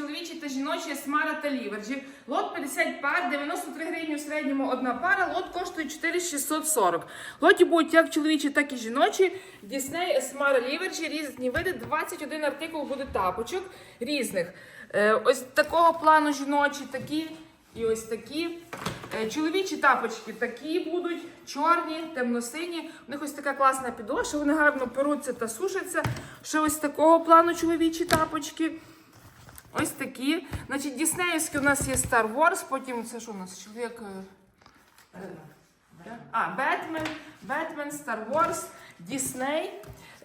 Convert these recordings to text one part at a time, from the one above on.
чоловічі та жіночі Смара та Ліверджі. Лот 50 пар, 93 гривні в середньому одна пара. Лот коштує 4640. В Лоті будуть як чоловічі, так і жіночі. Дісней, Есмара, Ліверджі, різні види. 21 артикул буде тапочок різних. Е, ось такого плану жіночі, такі і ось такі. Е, Чоловічі тапочки такі будуть, чорні, темно-сині. У них ось така класна підошва, вони гарно перуться та сушаться. Ще ось такого плану чоловічі тапочки. Ось такі. Значить, Діснеївські у нас є Star Wars, потім це що у нас? Чоловік. е, А, Бетмен, Бетмен, Star Wars, Дісней.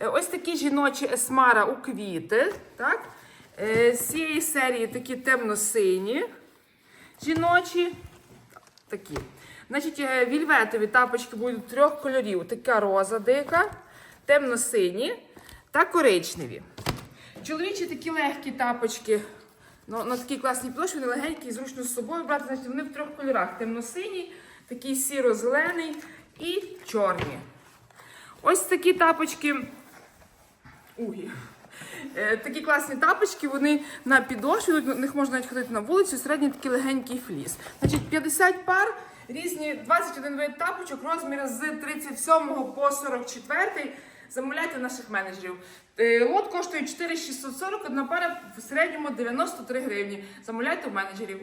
Ось такі жіночі есмара у квіти. Так? Е, З цієї серії такі темно-сині жіночі. Такі. Значить, е, вільветові тапочки будуть трьох кольорів: така роза дика, темно-сині та коричневі. Чоловічі такі легкі тапочки. Ну, на такій класній підошві, вони легенькі і зручно з собою брати. Значить, вони в трьох кольорах: темно-синій, такий сіро-зелений і чорні. Ось такі тапочки. Угі. Е, Такі класні тапочки, вони на підошві, на них можна навіть ходити на вулицю, середній такий легенький фліс. Значить, 50 пар, різні 21 вид тапочок, розмір з 37 по 44. Замовляйте наших менеджерів. Е, Лот коштує 4640, одна пара в середньому 93 гривні. Замовляйте у менеджерів.